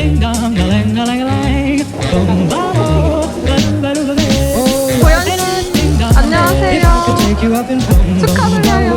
ding dong, a lang a lang a lang. Boom, babo, ba ba ba ba. 고현 씨, 안녕하세요. Take you up and boom, boom, 축하드려요.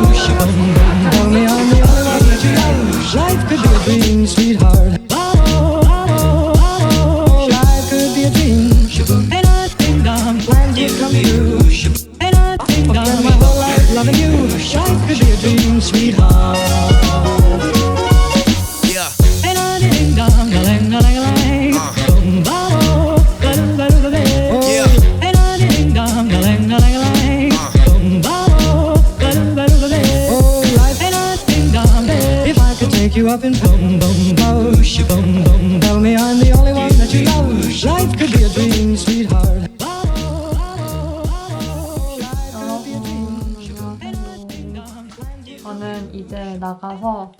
나가서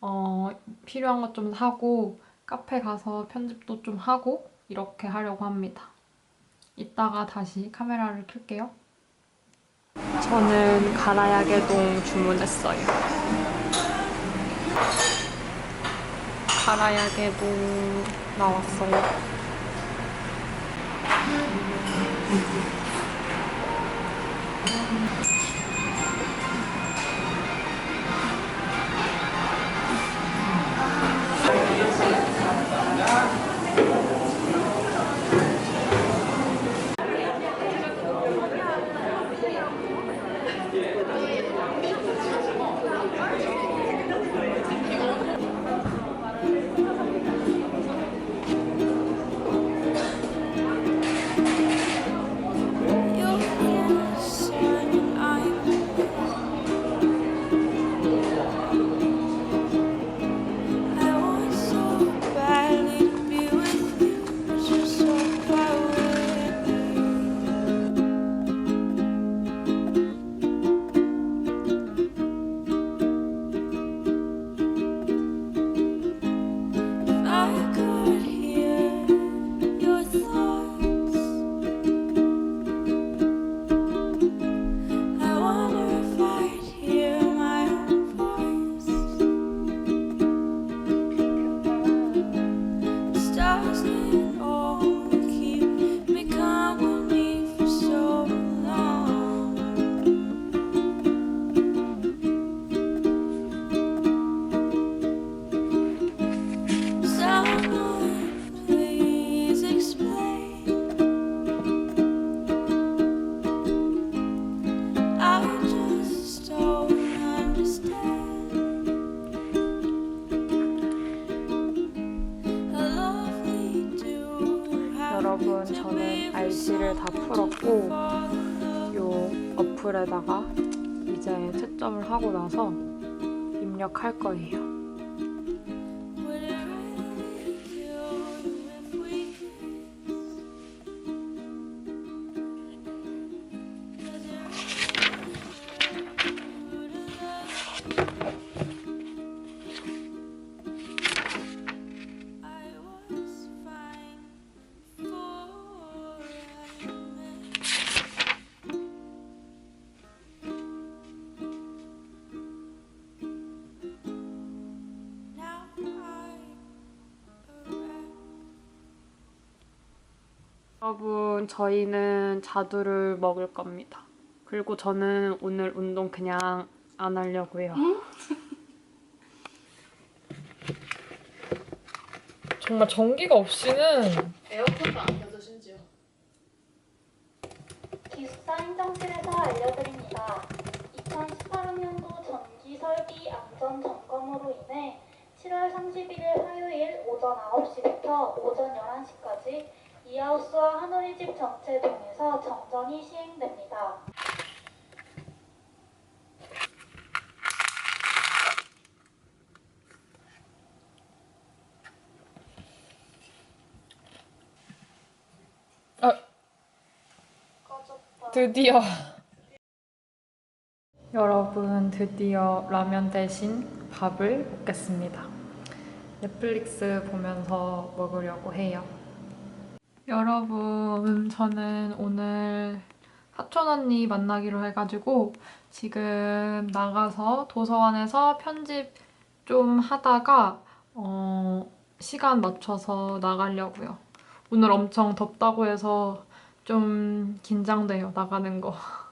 어, 필요한 것 좀 사고 카페 가서 편집도 좀 하고 이렇게 하려고 합니다. 이따가 다시 카메라를 켤게요. 저는 가라야게동 주문했어요. 가라야게동 나왔어요. 채점을 하고 나서 입력할 거예요. 저희는 자두를 먹을 겁니다. 그리고 저는 오늘 운동 그냥 안 하려고요. 정말 전기가 없이는 기숙사 행정실에서 알려드립니다. 2018학년도 전기 설비 안전 점검으로 인해 7월 31일 화요일 오전 9시부터 오전 11시까지 이하우스와 한우리집 전체 동에서 정전이 시행됩니다. 꺼졌다. 드디어 여러분 드디어 라면 대신 밥을 먹겠습니다. 넷플릭스 보면서 먹으려고 해요. 여러분 저는 오늘 사촌 언니 만나기로 해가지고 지금 나가서 도서관에서 편집 좀 하다가 어, 시간 맞춰서 나가려고요. 오늘 엄청 덥다고 해서 좀 긴장돼요, 나가는 거.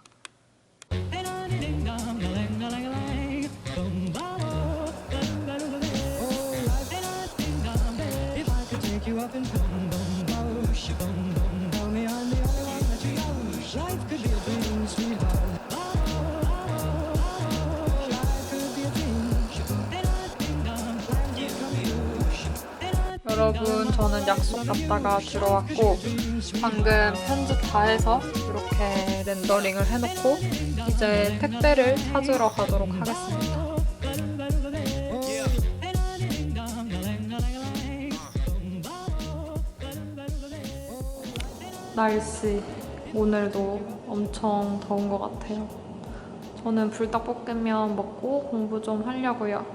여러분, 저는 약속 갔다가 들어왔고, 방금 편집 다 해서 이렇게 렌더링을 해놓고, 이제 택배를 찾으러 가도록 하겠습니다. 날씨, 오늘도 엄청 더운 것 같아요. 저는 불닭볶음면 먹고 공부 좀 하려고요.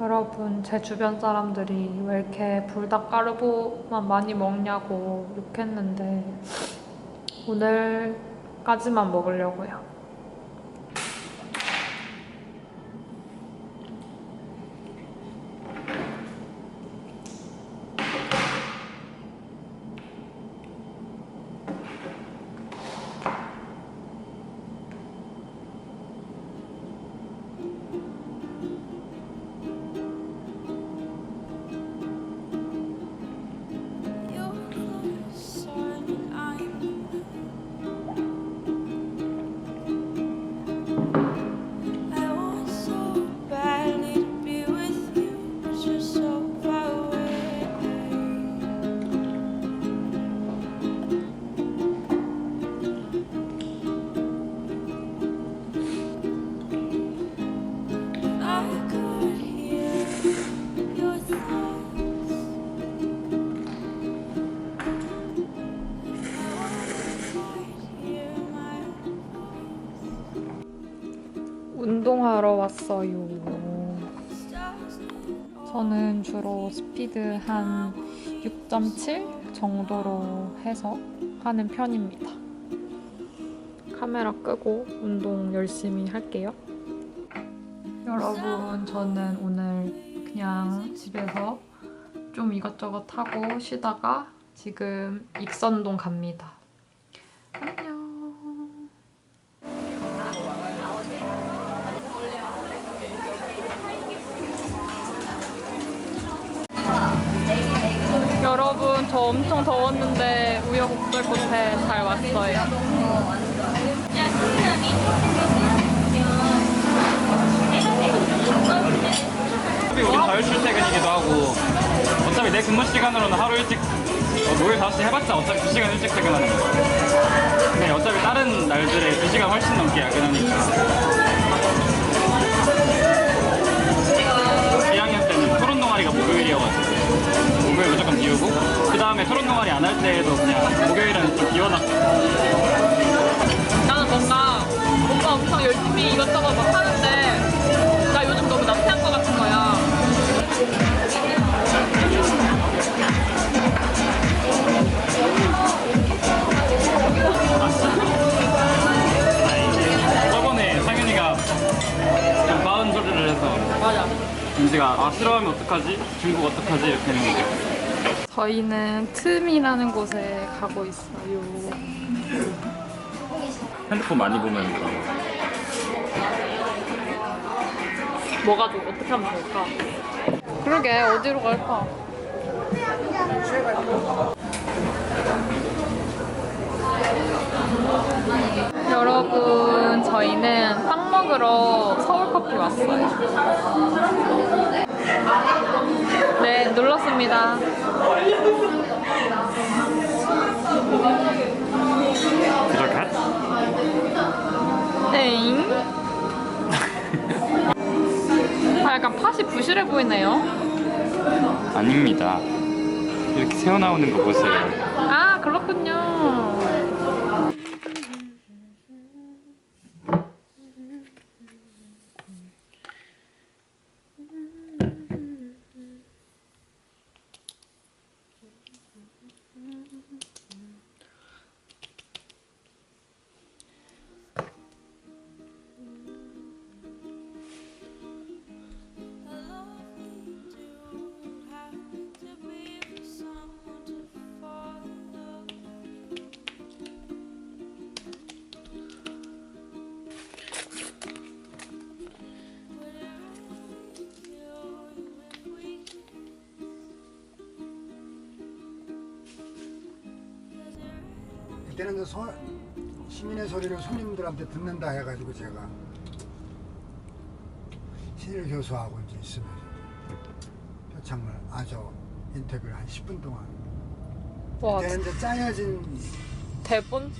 여러분, 제 주변 사람들이 왜 이렇게 불닭가루보만 많이 먹냐고 욕했는데, 오늘까지만 먹으려고요. 운동하러 왔어요. 저는 주로 스피드 한 6.7 정도로 해서 하는 편입니다. 카메라 끄고 운동 열심히 할게요. 여러분, 저는 오늘 그냥 집에서 좀 이것저것 하고 쉬다가 지금 익선동 갑니다. 시간으로는 하루 일찍 어, 목요일 5시 해봤자 어차피 2시간 일찍 퇴근하는 거야 근데 어차피 다른 날들에 2시간 훨씬 넘게 야근하니까. 1학년 때는 토론 동아리가 목요일이어가지고 목요일 무조건 비우고 그 다음에 토론 동아리 안 할 때에도 그냥 목요일은 좀 비워놨고. 나는 뭔가 오빠 엄청 열심히 이것저것 막 하는데 민지가 아 싫어하면 어떡하지? 중국 어떡하지? 이렇게 했는데 저희는 틈이라는 곳에 가고 있어요. 핸드폰 많이 보면 그런 뭐가 좋 어떻게 하면 좋을까? 그러게 어디로 갈까? 여러분 저희는 빵 먹으러 서울커피 왔어요. 네 눌렀습니다. 들어가? 땡. 아 약간 팥이 부실해 보이네요. 아닙니다. 이렇게 새어 나오는 거 보세요. 아 그렇군요. 그때는 이제 소, 시민의 소리를 손님들한테 듣는다 해가지고 제가 신일 교수하고 이제 있으면서 표창을 아주 인터뷰를 한 10분 동안 와 그때는 이제 짜여진 대본?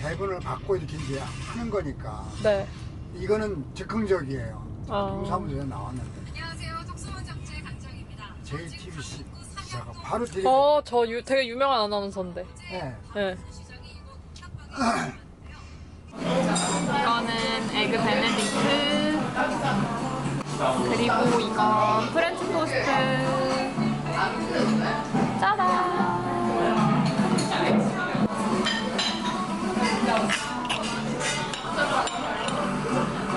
대본을 갖고 이렇게 이제 하는 거니까 네. 이거는 즉흥적이에요. 아. 동사무소에 나왔는데. 안녕하세요. 독서원 잡지의 강정입니다. JTBC 기자가 바로 데 어, 저 유, 되게 유명한 아나운서인데. 네. 네. 이거는 에그 베네딕트. 그리고 이건 프렌치 토스트. 짜란.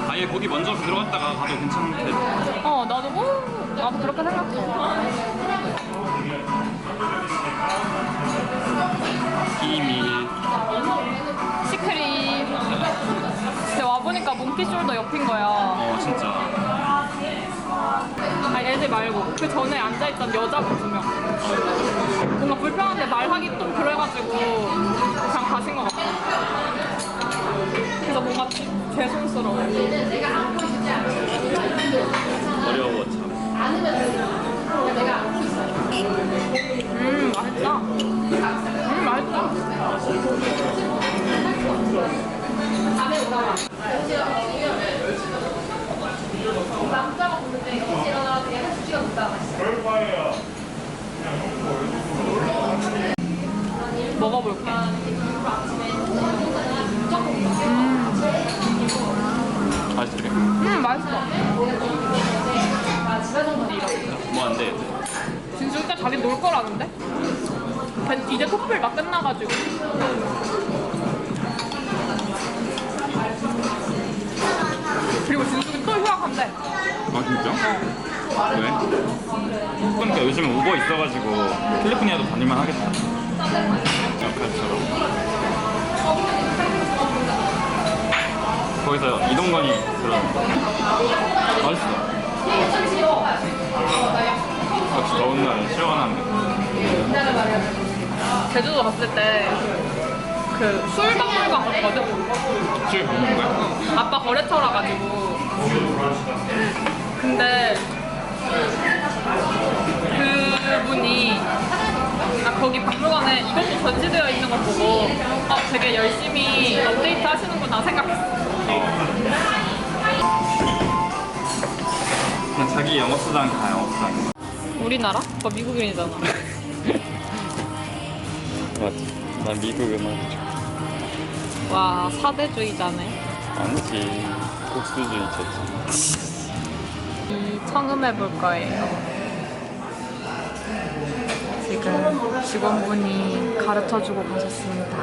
아예 고기 먼저 들어갔다가 가도 괜찮은데 어, 나도 뭐, 나도 그렇게 생각해. 말고. 그 전에 앉아있던 여자분 두 명. 뭔가 불편한데 말하기 좀 그래가지고 그냥 가신 것 같아. 그래서 뭔가 죄송스러워. 어려워 참 음, 맛있다. 음, 맛있다. 먹어볼게. 맛있게 음, 맛있어. 뭐안돼 진수 일단 자기 놀 거라는데? 벤- 이제 토플 막 끝나가지고. 그리고 진수이 또 휴학한대. 아 진짜? 왜? 그러니까 요즘에 우버 있어가지고 캘리포니아도 다닐만 하겠다 역할처럼 거기서 이동건이 그런 맛있어 역시 더운 날에 시원한 제주도 갔을 때 그 술박물관 갔거든? 술 먹는 거야? 아빠 거래처라 가지고. 근데 그분이 아, 거기 박물관에 이것도 전시되어 있는 거 보고 어, 되게 열심히 업데이트 하시는구나 생각했어. 그냥 자기 영업수당 다 영업수당 우리나라? 오빠 미국인이잖아. 맞지 난 미국은 아니죠 와 사대주의자네. 아니지 국수주의자지 이 청음해 볼 거예요. 지금 직원분이 가르쳐 주고 가셨습니다.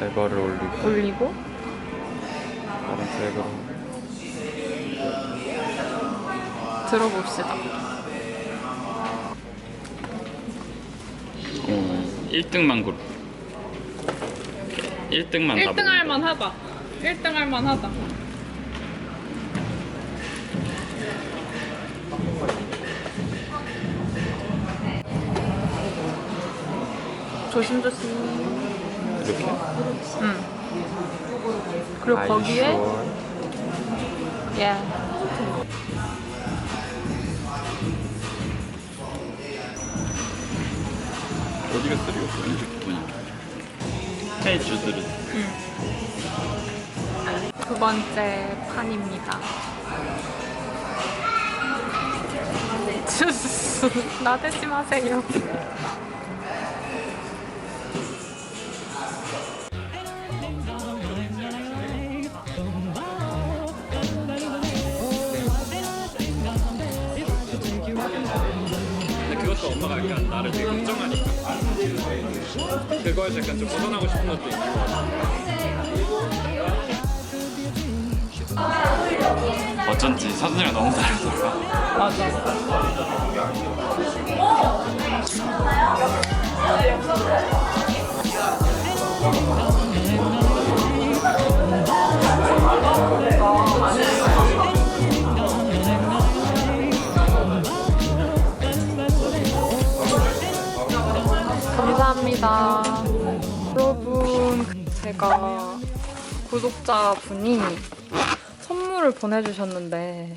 레버를 올리고 올리고 다른 트랙으로 들어봅시다. 어, 1등만 그룹 1등만 1등 할 만 하다. 1등 할 만 하다. 조심조심. 이렇게? 응. 그리고 거기에 예. 어디가 쓰리였어? 주드르 두 번째 판입니다. 주스 나대지 마세요. 엄마가 약간 나를 되게 걱정하니까. 그거에서 약간 좀 벗어나고 싶은 것도 있는 것 같아 어쩐지 사준이랑 너무 다르더라. 맞아. 감사합니다. 여러분, 제가 구독자분이 선물을 보내주셨는데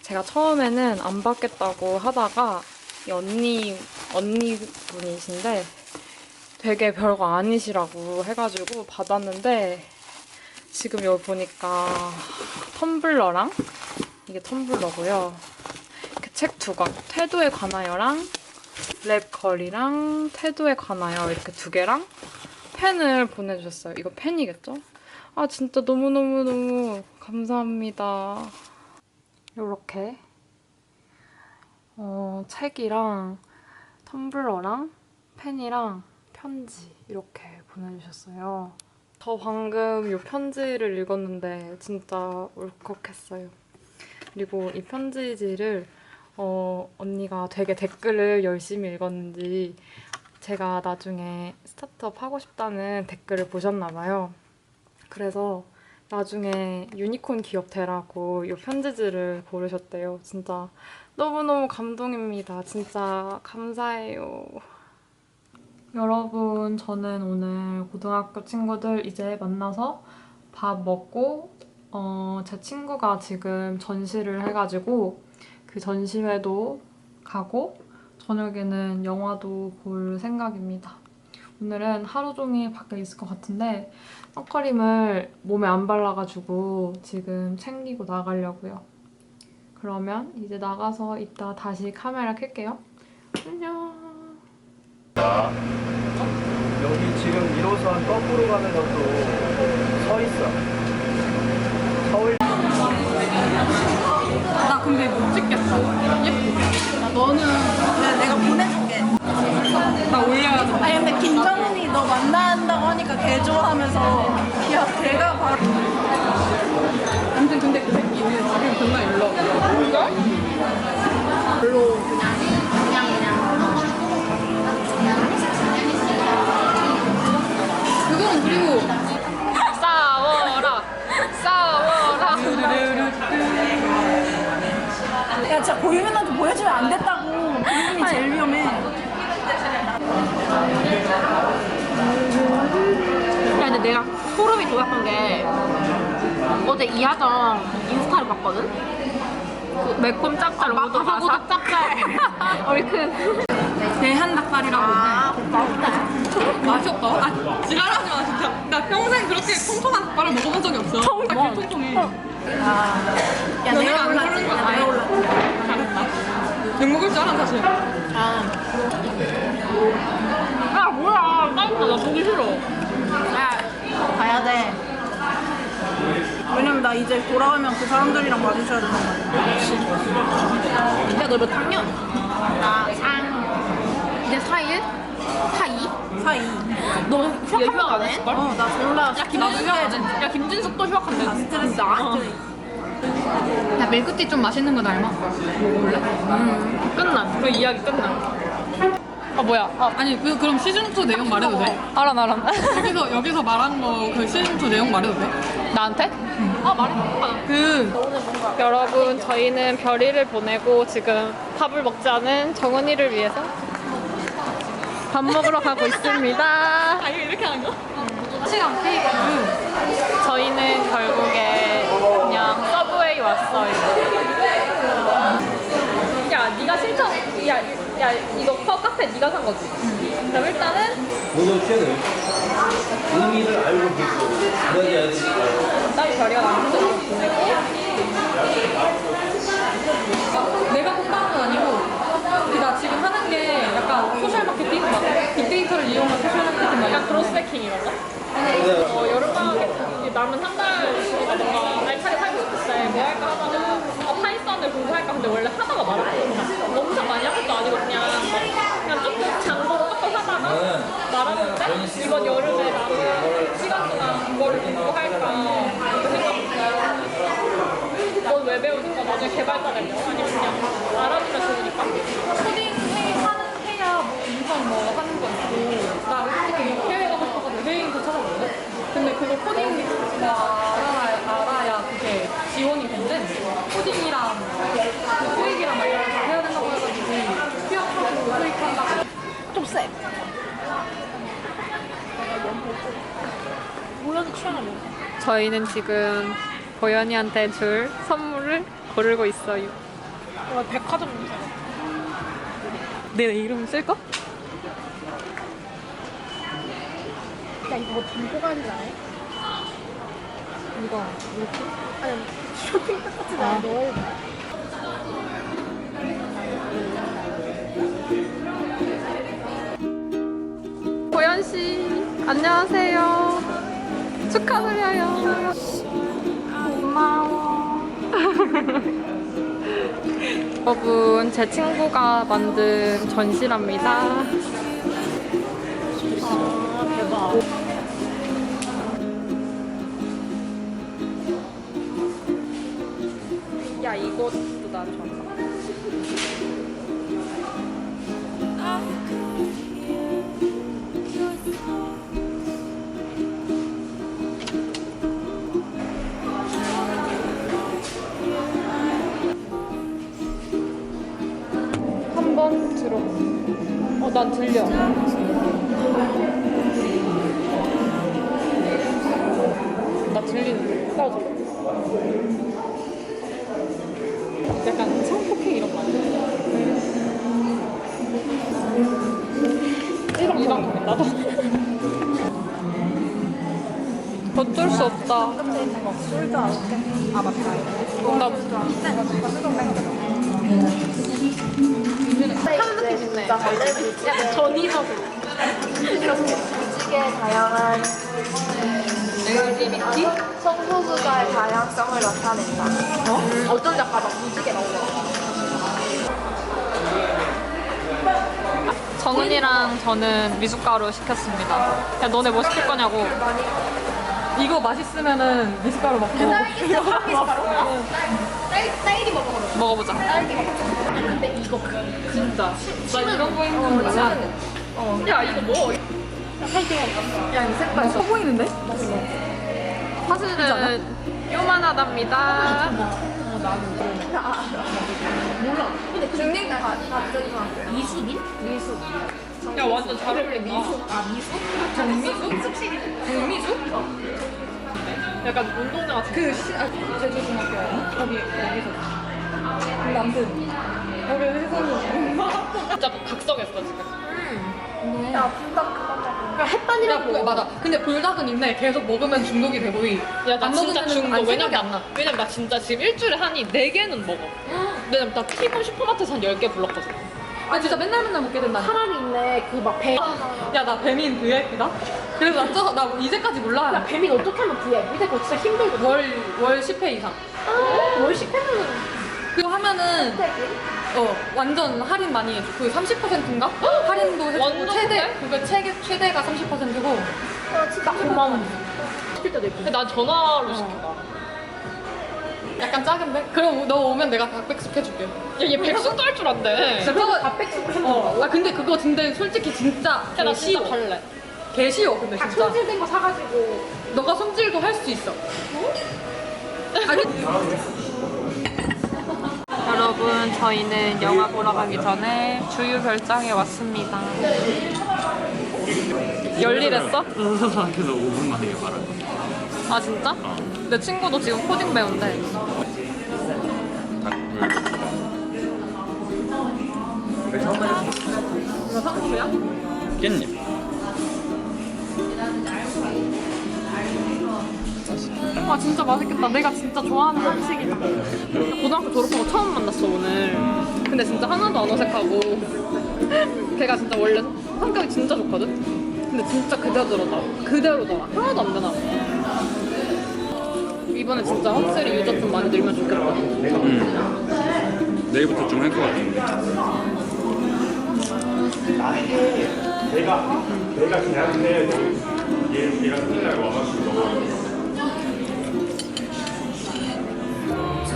제가 처음에는 안 받겠다고 하다가 이 언니 언니 분이신데 되게 별거 아니시라고 해가지고 받았는데 지금 여기 보니까 텀블러랑 이게 텀블러고요. 책 두 권, 태도에 관하여랑 랩 걸이랑 태도에 관하여 이렇게 두 개랑 펜을 보내주셨어요. 이거 펜이겠죠? 아 진짜 너무너무너무 감사합니다. 이렇게 어, 책이랑 텀블러랑 펜이랑 편지 이렇게 보내주셨어요. 저 방금 이 편지를 읽었는데 진짜 울컥했어요. 그리고 이 편지지를 어, 언니가 되게 댓글을 열심히 읽었는지 제가 나중에 스타트업 하고 싶다는 댓글을 보셨나 봐요. 그래서 나중에 유니콘 기업 되라고 이 편지지를 고르셨대요. 진짜 너무너무 감동입니다. 진짜 감사해요. 여러분, 저는 오늘 고등학교 친구들 이제 만나서 밥 먹고, 어, 제 친구가 지금 전시를 해가지고 그 전시회도 가고, 저녁에는 영화도 볼 생각입니다. 오늘은 하루 종일 밖에 있을 것 같은데, 선크림을 몸에 안 발라가지고 지금 챙기고 나가려고요. 그러면 이제 나가서 이따 다시 카메라 켤게요. 안녕. 여기 지금 1호선 거꾸로 가는 것도 서 있어. 나 근데 못 찍겠어. 예쁘게. 너는 그냥 내가 보내줄게. 나 올려야 돼. 아니 근데 김정은이 너 만난다고 하니까 개 좋아하면서 진짜 고유민한테 보여주면 안 됐다고. 고유민이 제일 위험해. 야, 근데 내가 소름이 돋았던 게 어제 이하정 인스타를 봤거든? 그 매콤 짭짤 모두 하고 짭짤 얼큰 대한 닭발이라고. 아, 맛있었다. 아, 지랄하지 마, 진짜. 나 평생 그렇게 통통한 닭발을 먹어본 적이 없어. 나 통통해. 야, 내가 안고른 건 아예 올라. 잘했다. 욕 알아, 사실. 야 뭐야 짜증나 나 보기 싫어 야, 가야 돼. 왜냐면 나 이제 돌아오면 그 사람들이랑 마주쳐야 된단 말이야. 야너몇 학년? 나상 이제 4일? 4이? 사이. 너 휴학 안 해? 어, 나 졸라. 야 김진숙 야 김진숙도 휴학한대 아, 스트레스 아, 야 밀크티 좀 맛있는 거 닮아 먹을래? 음 끝나 그 이야기 끝나 아 뭐야 아, 아니 그, 그럼 시즌2 내용 말해도 돼? 알아, 알아. 여기서 여기서 말한 거 그 시즌2 내용 말해도 돼? 나한테? 아 말해 그 여러분, 저희는 별이를 보내고 지금 밥을 먹지 않은 정은이를 위해서 밥 먹으러 가고 있습니다. 아 이거 이렇게 하는 거? 시간 케이크 저희는 결국에 서브웨이 왔어요. 야, 네가 신청, 야, 야 이거 커 카페 네가 산 거지? 그럼 일단은 모노체는 의미를 알고 계시고 이야기해야 되니까 딸이 별이가 남겨서 보내고 내가 뽑다는 건 아니고 그나 지금 하는 게 약간 소셜 마케팅? 막 빅데이터를 이용한 소셜 마케팅 막 약간 이런 크로스해킹 이런 거? 어, 여름 방학에 남은 한 뭔가 알차게 살고 싶을 때 뭐 할까 하다가 아, 파이썬을 공부할까 근데 원래 하다가 말았거든 엄청 많이 한 것도 아니고 그냥 그냥 조금 장보고 조금 하다가 말았는데 이번 여름에 남은 시간 동안 뭘 공부할까 넌왜 배우니까 나중에 개발자 되려 아니면 그냥 알아두면 좋으니까. 코딩 해, 하는, 해야 뭐 인턴 뭐 하는 거 있고. 나 솔직히 해외 가고 싶어가지고 해외인도 찾아봤거든? 근데 그거 코딩 쌤. 모양이 저희는 지금 고현이한테 줄 선물을 고르고 있어요. 와, 백화점 내 이름 쓸까? 야, 이거 뭐 단고가리 나네? 이거, 이렇게? 아니, 쇼핑 똑같이 나. 아. 넣어야 돼. 씨, 안녕하세요. 축하드려요. 고마워. 여러분, 제 친구가 만든 전시랍니다. 난 들려. 나 들리는데. 따라줘. 약간 성폭행 이런 거 아니야? 이런 이런 거 나도. 어쩔 수 없다. 술도 안 먹게. 아 맞다. 뭔가 약간 전이적으로. 조직의 다양한 LGBT 성소수자의 다양성을 나타낸다. 어? 어떤 작가가 무지개 나오더라. 정은이랑 저는 미숫가루 시켰습니다. 야, 너네 뭐 시킬 거냐고. 이거 맛있으면은 미숫가루 먹고. 딸기 미숫가루? 딸 딸기 먹어. 먹어보자. 딸기 먹어. 근데 이거 진짜. 나 이런 거 있는 거 몰라. 야, 이거 뭐? 야, 이 색깔 커 보이는데? 사실은 요만하답니다. 근데 중딩 다, 다 저기 미숙인? 미숙. 야, 완전 잘 어울린다. 아 미숙? 정미숙? 약간 운동장 같은 그 시, 아, 제주 중학교 거기 거기서. 근데 아무튼 여기 해서는 진짜 각성했어, 지금. 야 불닭 그거 먹어. 야, 햇반이라고 야, 맞아. 근데 불닭은 있네. 계속 먹으면 중독이 돼 보이. 야, 나 안 진짜 먹으면은 중독. 안 왜냐면 생각이 안 나, 나. 왜냐면 나 진짜 지금 일주일에 한이 4개는 먹어. 왜냐면 나 티본 슈퍼마트에서 한 10개 불렀거든. 아 진짜 맨날 맨날 먹게 된다. 차라리 있네 그 막 배. 야, 나 배민 VIP다? 그래서 나, 저, 나 이제까지 몰라. 야 배민 어떻게 하면 VIP? 근데 그거 진짜 힘들거든. 월, 월 10회 이상. 월 10회면은 그거 하면은, 어, 완전 할인 많이 해줘. 그 30%인가? 할인도 해주고, 완전 최대? 그거 최대, 최대가 30%고. 어, 진짜 고마워. 시킬 때도 있고. 근데 난 전화로 시켜. 약간 작은데? 그럼 너 오면 내가 닭백숙 해줄게. 야, 얘 백숙 도 할 줄 안돼. 진짜 그거, 닭백숙 어, 아, 근데 그거 근데 솔직히 진짜 야, 나개 진짜. 갈래. 개 쉬워, 근데 닭 진짜. 손질된 거 사가지고 너가 손질도 할 수 있어. 아, 그- 여러분, 저희는 영화 보러 가기 전에 주유 별장에 왔습니다. 열일했어? 선생님께서 5분 만에 말할 아, 진짜? 내 친구도 지금 코딩 배운대. 이거 상추야? 깻잎. 아 진짜 맛있겠다. 내가 진짜 좋아하는 한식이다. 고등학교 졸업하고 처음 만났어 오늘. 근데 진짜 하나도 안 어색하고 걔가 진짜 원래 성격이 진짜 좋거든. 근데 진짜 그대로더라. 그대로더라. 하나도 안 변하고. 이번에 진짜 확실히 유저 좀 많이 늘면 좋겠다. 음. 내일부터 좀 할 것 같은데.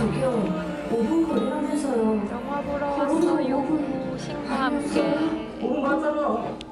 저기요 5분 걸리면서요 영화 보러 왔어요. 신과 함께. 5분 맞잖아.